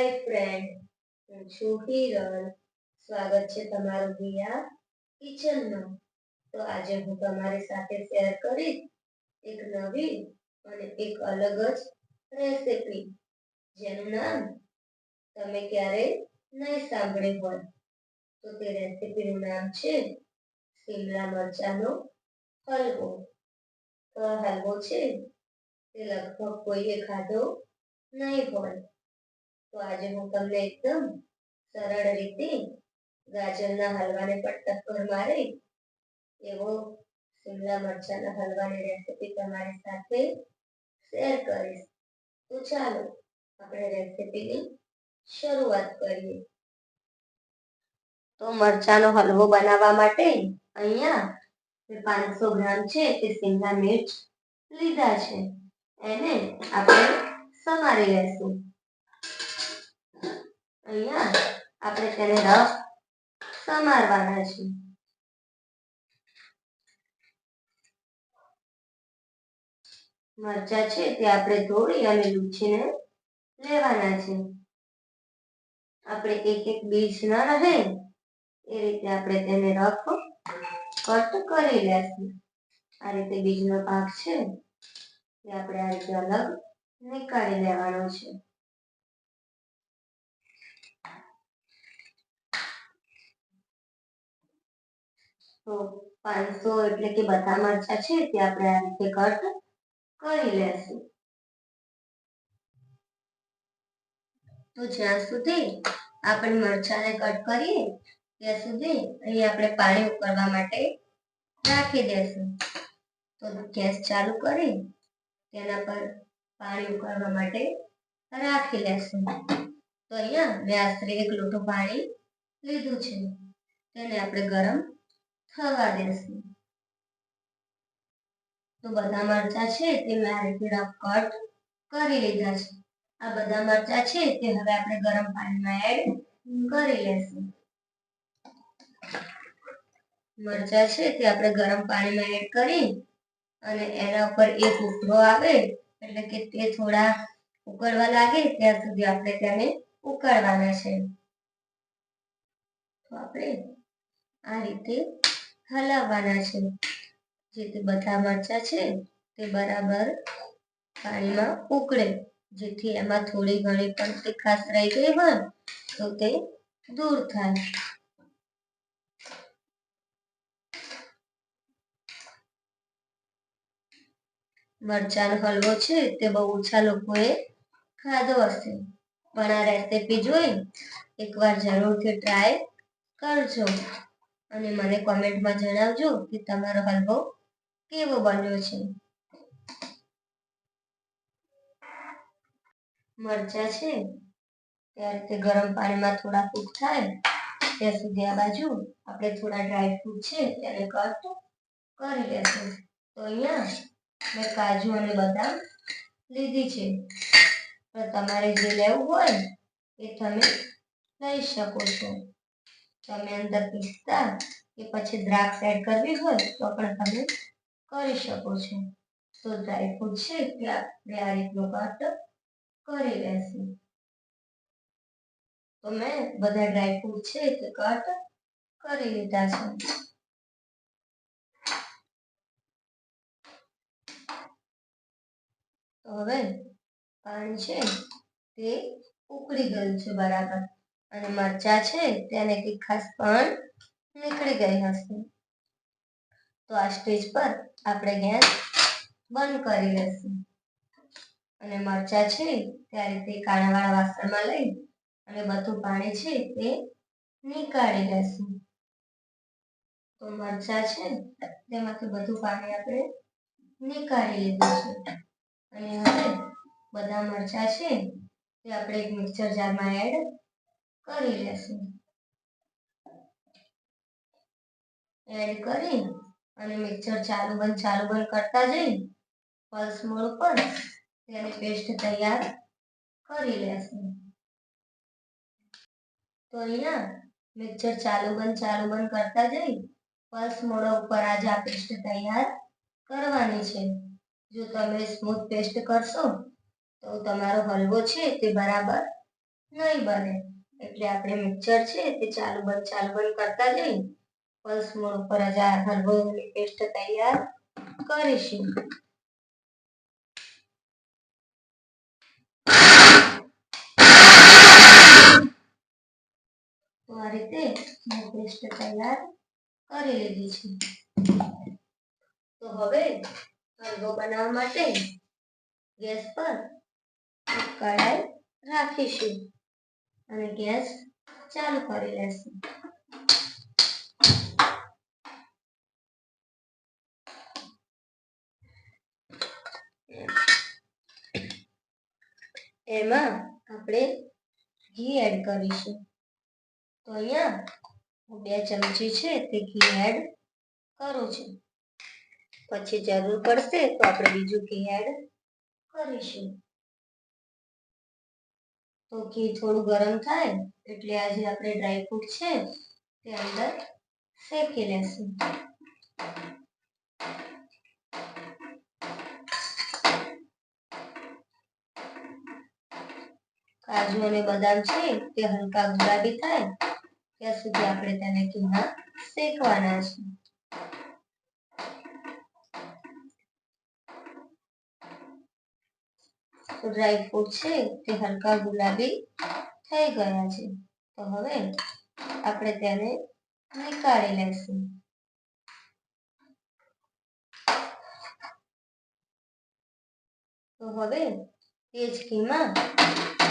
હાય friend હું છું હિરલ સ્વાગત છે તમારું હિયા કિચનનો. તો આજે હું તમારી સાથે શેર કરીશ એક નવી અને એક અલગ જ રેસિપી જેનું નામ તમે ક્યારેય નહીં સાંભળ્યું હોય. તો તે રેસિપીનું નામ છે શિમલા મરચાંનો હલવો. તો હલવો છે તે લગભગ કોઈએ ખાધો નહીં હોય. તો આજે હું તમને એકદમ સરળ રીતે ગાજરના હલવાને પણ ટક્કર મારે એવો શિમલા મરચાંના હલવાની રેસીપી તમારી સાથે શેર કરીશ. તો ચાલો આપણે રેસીપીની શરૂઆત કરીએ. તો મરચાંનો હલવો બનાવવા માટે અહીંયા પાંચસો ગ્રામ છે તે શિમલા મિર્ચ લીધા છે. એને આપણે સમારી લેશું. અહીંયા આપણે તેને રફ સમારવાના છે મરચા છે તે આપણે ધોળી અને લૂછીને લેવાના છે. આપણે એક એક બીજ ન રહે એ રીતે આપણે તેને રફ કટ કરી લેશું. આ રીતે બીજનો ભાગ છે તે આપણે આ રીતે અલગ નીકાળી લેવાનો છે. તો પાંચસો એટલે કે બધા મરચા છે તે આપણે આ રીતે કટ કરી લેશું. તો જ્યાં સુધી આપણે મરચાને કટ કરીએ, ત્યાં સુધી અહીં આપણે પાણી ઉકળવા માટે રાખી દેશું. તો ગેસ ચાલુ કરી તેના પર પાણી ઉકળવા માટે રાખી લેશું. તો અહીંયા મેં આશરે એક લોટો પાણી લીધું છે. તેને આપણે ગરમ થવા દેશું. તો બધા મરચા છે તે મેં આ કટ કરી લીધા છે. આ બધા મરચા છે તે હવે આપણે ગરમ પાણીમાં એડ કરી લેશું. મરચા છે તે આપણે ગરમ પાણીમાં એડ કરી અને એના ઉપર એક ઉભરો આવે, એટલે કે તે થોડા ઉકળવા લાગે ત્યાં સુધી આપણે તેને ઉકળવાના છે. તો આપણે આ રીતે હલાવવાના છે. જેથી બધા મરચા છે, તે બરાબર પાણીમાં ઉકળે. જેથી એમાં થોડી ઘણી પણ તીખાશ રહી ગઈ હોય, તો તે દૂર થાય. મરચાંનો હલવો છે, તે બહુ ઓછા લોકોએ ખાધો હશે. પણ આ રેસીપી જોઈ એકવાર જરૂરથી ટ્રાય કરજો. અને મને કોમેન્ટમાં જણાવજો કે તમારો હલવો કેવો બન્યો છે. મરચા છે. ત્યારે તે ગરમ પાણીમાં થોડા કૂક થાય, ત્યાં સુધી આ બાજુ આપણે થોડા ડ્રાય ફ્રૂટ છે તેને કટ કરી લેશું. તો અહીંયા મેં કાજુ અને બદામ લીધી છે. પણ તમારે જે લેવું હોય એ તમે લઈ શકો છો. તમે અંદર પિસ્તા કે પછી દ્રાક્ષ એડ કરવી હોય તો પણ તમે કરી શકો છો. તો ડ્રાયફ્રૂટ છે તે આપણે આ રીતનો કટ કરી લેશું. તો મેં બધા ડ્રાયફ્રૂટ છે તે કટ કરી લીધા છે. હવે પાણી છે તે ઉકળી ગયું છે બરાબર. અને મરચા છે તેને ખાસ પણ નીકળી ગઈ હશે. તો આ સ્ટેજ પર આપણે ગેસ બંધ કરી લઈશું. અને મરચા છે ત્યારે તે કાણાવાળા વાસણમાં લઈ અને બધું પાણી છે તે નીકાળી લેશું તો મરચા છે તેમાંથી બધું પાણી આપણે નીકાળી લીધું છે. અને હવે બધા મરચા છે તે આપણે એક મિક્સર જારમાં એડ કરી લેશું. એડ કરી અને મિક્સર ચાલુ બંધ ચાલુ બંધ કરતા જઈ પલ્સ મોડ પર તેની પેસ્ટ તૈયાર કરી લેશું. તો અહીંયા મિક્સર ચાલુ બંધ ચાલુ બંધ કરતા જઈ પલ્સ મોડ ઉપર આજે આ પેસ્ટ તૈયાર કરવાની છે. જો તમે સ્મૂથ પેસ્ટ કરશો, તો તમારો હલવો છે તે બરાબર નહીં બને. એટલે આપણે મિક્સર છે તે ચાલુ બંધ ચાલુ બંધ કરતા જઈ, પલ્સ મોડ ઉપર જ આ હલવાની પેસ્ટ તૈયાર કરીશું. તો આ રીતે મેં પેસ્ટ તૈયાર કરી લીધી છે. તો હવે હલવો બનાવવા માટે ગેસ પર એક કઢાઈ રાખીશું. અને ગેસ ચાલુ કરી લેશું. એમાં આપણે ઘી એડ કરીશું. તો અહીંયા હું બે ચમચી છે તે ઘી એડ કરું છું. પછી જરૂર પડશે તો આપણે બીજું ઘી એડ કરીશું. તો ઘી થોડું ગરમ થાય એટલે આજે આપણે ડ્રાયફ્રૂટ છે તે અંદર શેકી લેશું. કાજુ અને બદામ છે તે હલકા ગુલાબી થાય ત્યાં સુધી આપણે તેને ઘીમાં શેકવાના છે. ડ્રાયફ્રૂટ છે, તે હલકા ગુલાબી થઈ ગયા છે. તો હવે આપણે તેને નીકાળી લઈશું. તો હવે તે જ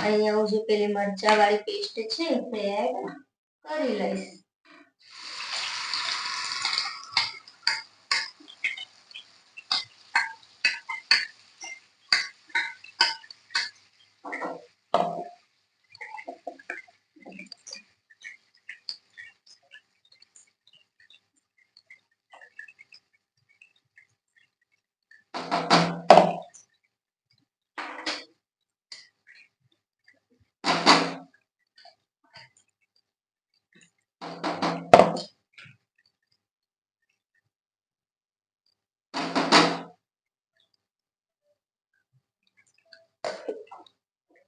અહીંયા હું જે પેલી મરચાવાળી પેસ્ટ છે, તે એડ કરી લઈશ.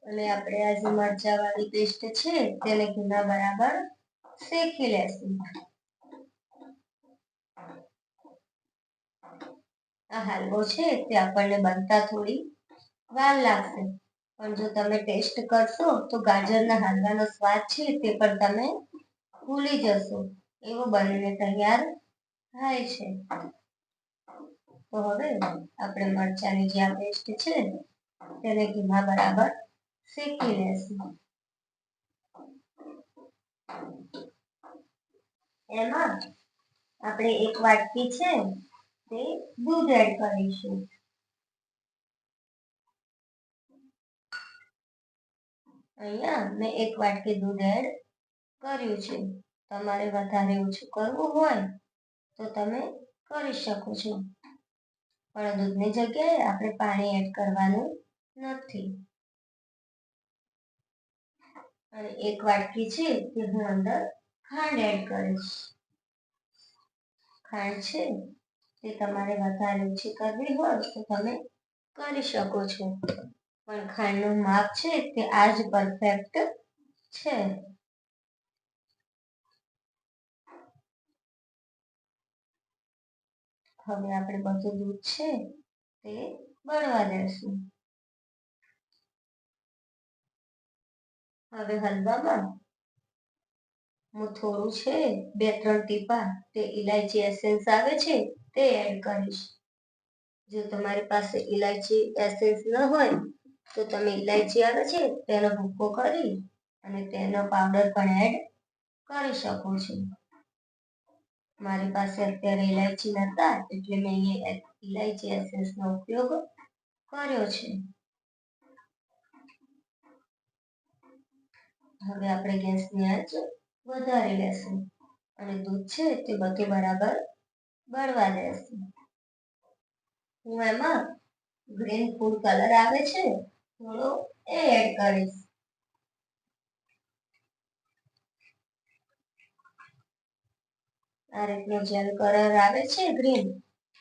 અને આપણે આ જે મરચા વાળી પેસ્ટ છે, તેને ઘીના બરાબર શેકી લેશું. આ હાલવો છે, તે આપણને બનતા થોડી વાર લાગશે. પણ જો તમે ટેસ્ટ કરશો, તો ગાજરના હાલવાનો સ્વાદ છે, તે પણ તમે ભૂલી જશો. એવો બનીને તૈયાર થાય છે. તો હવે આપણે મરચાની જે પેસ્ટ છે, તેને ઘીમાં બરાબર શેકી લેશું એમાં આપણે એક વાટકી છે તે દૂધ એડ કરીશું અહીંયા મેં એક વાટકી દૂધ એડ કર્યું છે તમારે વધારે ઓછું કરવું હોય તો તમે કરી શકો છો પણ દૂધની જગ્યાએ આપણે પાણી એડ કરવાનું નથી અને એક વાટકી છે તે હું અંદર ખાંડ એડ કરીશ. ખાંડ છે તે તમારે વધારે ઓછી કરવી હોય તો તમે કરી શકો છો. પણ ખાંડનું માપ છે તે આજ પરફેક્ટ છે. હવે આપણે બધું દૂધ છે તે બળવા દેશું. હવે હલવામાં હું થોડું છે, બે, ત્રણ ટીપા, તે ઇલાયચી એસેન્સ આવે છે, તે એડ કરીશ. જો તમારી પાસે ઇલાયચી એસેન્સ ન હોય, તો તમે ઇલાયચી આવે છે, તેનો ભૂકો કરી અને તેનો પાવડર પણ એડ કરી શકો છો. મારી પાસે અત્યારે ઇલાયચી નતા, એટલે મેં ઇલાયચી એસેન્સનો ઉપયોગ કર્યો છે. હવે આપણે ગેસની આંચ વધારી લેશું અને દૂધ છે તે બધું બરાબર બળવા દેશું. હું એમાં ગ્રીન ફૂડ કલર આવે છે, થોડો એ એડ કરીશ. આ રીતનો જેલ કલર આવે છે ગ્રીન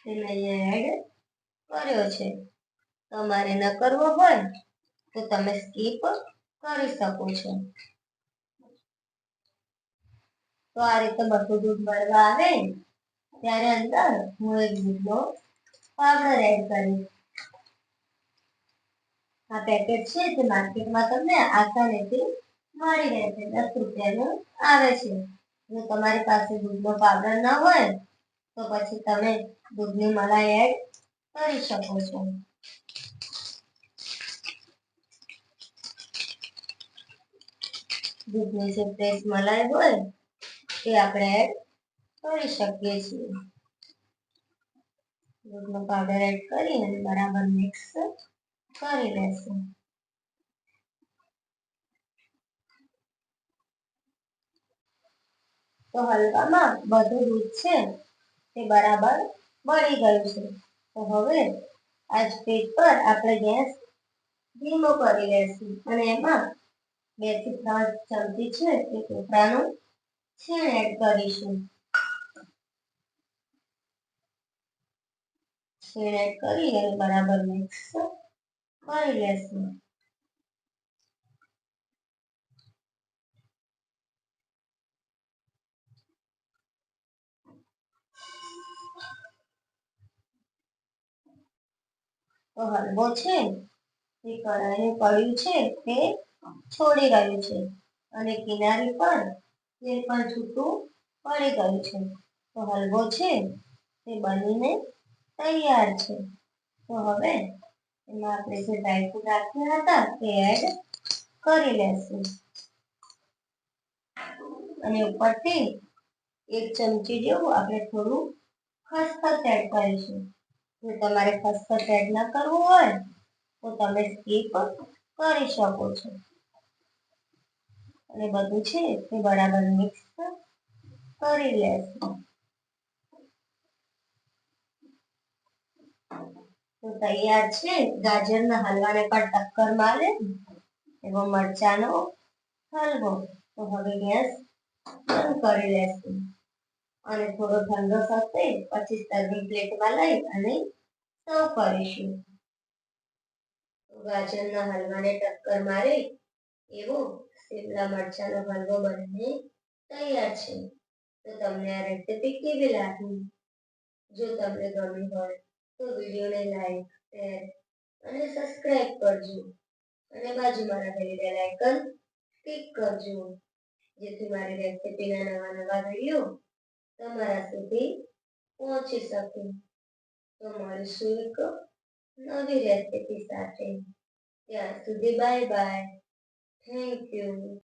તેને મેં એડ કર્યો છે. તમારે ન કરવો હોય તો તમે સ્કીપ કરી શકો છો. તો આ રીતે બધું દૂધ મળવા આવે. ત્યારે અંદર હું એક દૂધનો પાવડર એડ કરીશ. આ પેકેટ છે તે માર્કેટમાં તમને આસાનીથી મળી રહેશે. દસ રૂપિયાનું આવે છે. જો તમારી પાસે દૂધનો પાવડર ન હોય, તો પછી તમે દૂધની મલાઈ એડ કરી શકો છો. દૂધની જે ફ્રેશ મલાઈ હોય, એ આપણે એડ કરી શકીએ છીએ. દૂધનો પાવડર એડ કરી અને બરાબર મિક્સ કરી લેશું. તો હલવામાં બધું દૂધ છે તે બરાબર બળી ગયું છે. તો હવે આ સ્ટેજ પર આપણે ગેસ ધીમો કરી લેશું અને એમાં બેથી ત્રણ ચમચી છે તે કોપરાનું છીણ એડ કરીશું. છીણ એડ કરી અને બરાબર મિક્સ કરી લેશું. તો હલવો છે, તે કઢાઈનું કળ્યું છે તે છોડી રહ્યું છે અને કિનારી પર તેલ પણ છૂટું પડી ગયું છે. તો હલવો છે, તે બનીને તૈયાર છે. તો હવે એમાં આપણે જે ડ્રાયફ્રૂટ રાખ્યા હતા તે એડ કરી લેશું. અને ઉપરથી એક ચમચી જેવું આપણે થોડું ખસખસ એડ કરીશું. જો તમારે ખસખસ એડ ન કરવું હોય, તો તમે સ્કીપ કરી શકો છો. અને બધું છે તે બરાબર મિક્સ કરી લેશું. તો તૈયાર છે. ગાજરના હલવાને પણ ટક્કર મારે. એવો મરચાનો હલવો. તો હવે ગેસ બંધ કરી લેશું. અને થોડો ઠંડો થશે પછી સર્વિંગ પ્લેટમાં લઈ અને સર્વ કરીશું. ગાજરના હલવાને ટક્કર મારે એવો શિમલા મરચાનો હલવો બનીને તૈયાર છે. તો તમને આ રેસીપી કેવી લાગી? જો તમને ગમી હોય તો વિડીયોને લાઈક શેર અને સબસ્ક્રાઇબ કરજો. અને બાજુમાં રહેલી બેલ આઇકન ક્લિક કરજો. જેથી મારી રેસીપીના નવા નવા વીડિયો તમારા સુધી પહોંચી શકે. તો મળીશું એક નવી રેસીપી સાથે. ત્યાં સુધી બાય બાય Thank you.